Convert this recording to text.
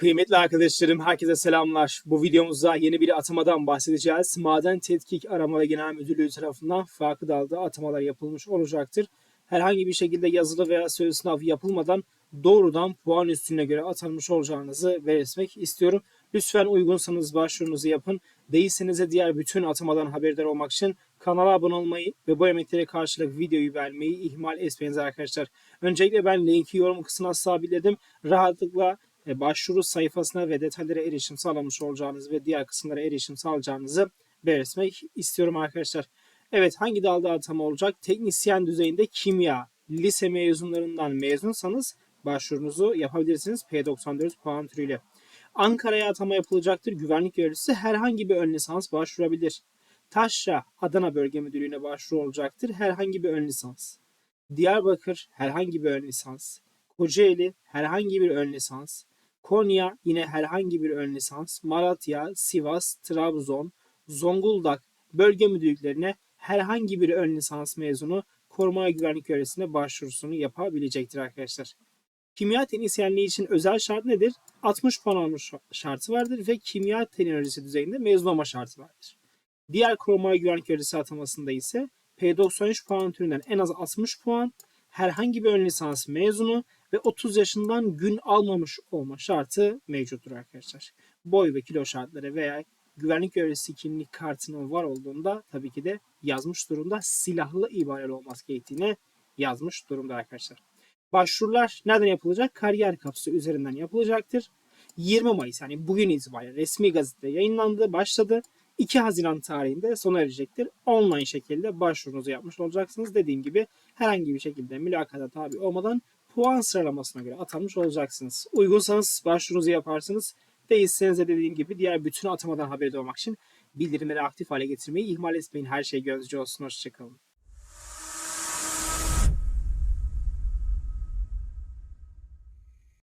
Kıymetli arkadaşlarım, herkese selamlar. Bu videomuzda yeni bir atamadan bahsedeceğiz. Maden Tetkik Arama ve Genel Müdürlüğü tarafından farklı dalda atamalar yapılmış olacaktır. Herhangi bir şekilde yazılı veya sözlü sınav yapılmadan doğrudan puan üstüne göre atanmış olacağınızı belirtmek istiyorum. Lütfen uygunsanız başvurunuzu yapın. Değilseniz de diğer bütün atamadan haberdar olmak için kanala abone olmayı ve bu emeklere karşılık videoyu beğenmeyi ihmal etmeyiniz arkadaşlar. Öncelikle ben linki yorum kısmına sabitledim. Rahatlıkla başvuru sayfasına ve detaylara erişim sağlamış olacağınız ve diğer kısımlara erişim sağlayacağınızı belirtmek istiyorum arkadaşlar. Evet hangi dalda atama olacak? Teknisyen düzeyinde kimya, lise mezunlarından mezunsanız başvurunuzu yapabilirsiniz P94 puan türüyle. Ankara'ya atama yapılacaktır. Güvenlik görevlisi herhangi bir ön lisans başvurabilir. Taşra Adana Bölge Müdürlüğü'ne başvuru olacaktır. Herhangi bir ön lisans. Diyarbakır herhangi bir ön lisans. Kocaeli herhangi bir ön lisans. Konya yine herhangi bir ön lisans. Malatya, Sivas, Trabzon, Zonguldak bölge müdürlüklerine herhangi bir ön lisans mezunu koruma ve güvenlik görevlisine başvurusunu yapabilecektir arkadaşlar. Kimya teknisyenliği için özel şart nedir? 60 puan almış şartı vardır ve kimya teknolojisi düzeyinde mezun olma şartı vardır. Diğer koruma ve güvenlik görevlisi atamasında ise P93 puan türünden en az 60 puan, herhangi bir ön lisans mezunu ve 30 yaşından gün almamış olma şartı mevcuttur arkadaşlar. Boy ve kilo şartları veya güvenlik görevlisi kimlik kartının var olduğunda tabii ki de yazmış durumda silahlı ibareli olması gerektiğini yazmış durumda arkadaşlar. Başvurular nereden yapılacak? Kariyer kapısı üzerinden yapılacaktır. 20 Mayıs yani bugün itibariyle resmi gazetede yayınlandı, başladı. 2 Haziran tarihinde sona erecektir. Online şekilde başvurunuzu yapmış olacaksınız. Dediğim gibi herhangi bir şekilde mülakata tabi olmadan puan sıralamasına göre atanmış olacaksınız. Uygunsanız başvurunuzu yaparsınız. Değilseniz de dediğim gibi diğer bütün atamadan haberi olmak için bildirimleri aktif hale getirmeyi ihmal etmeyin. Her şey gözcü olsun. Hoşçakalın.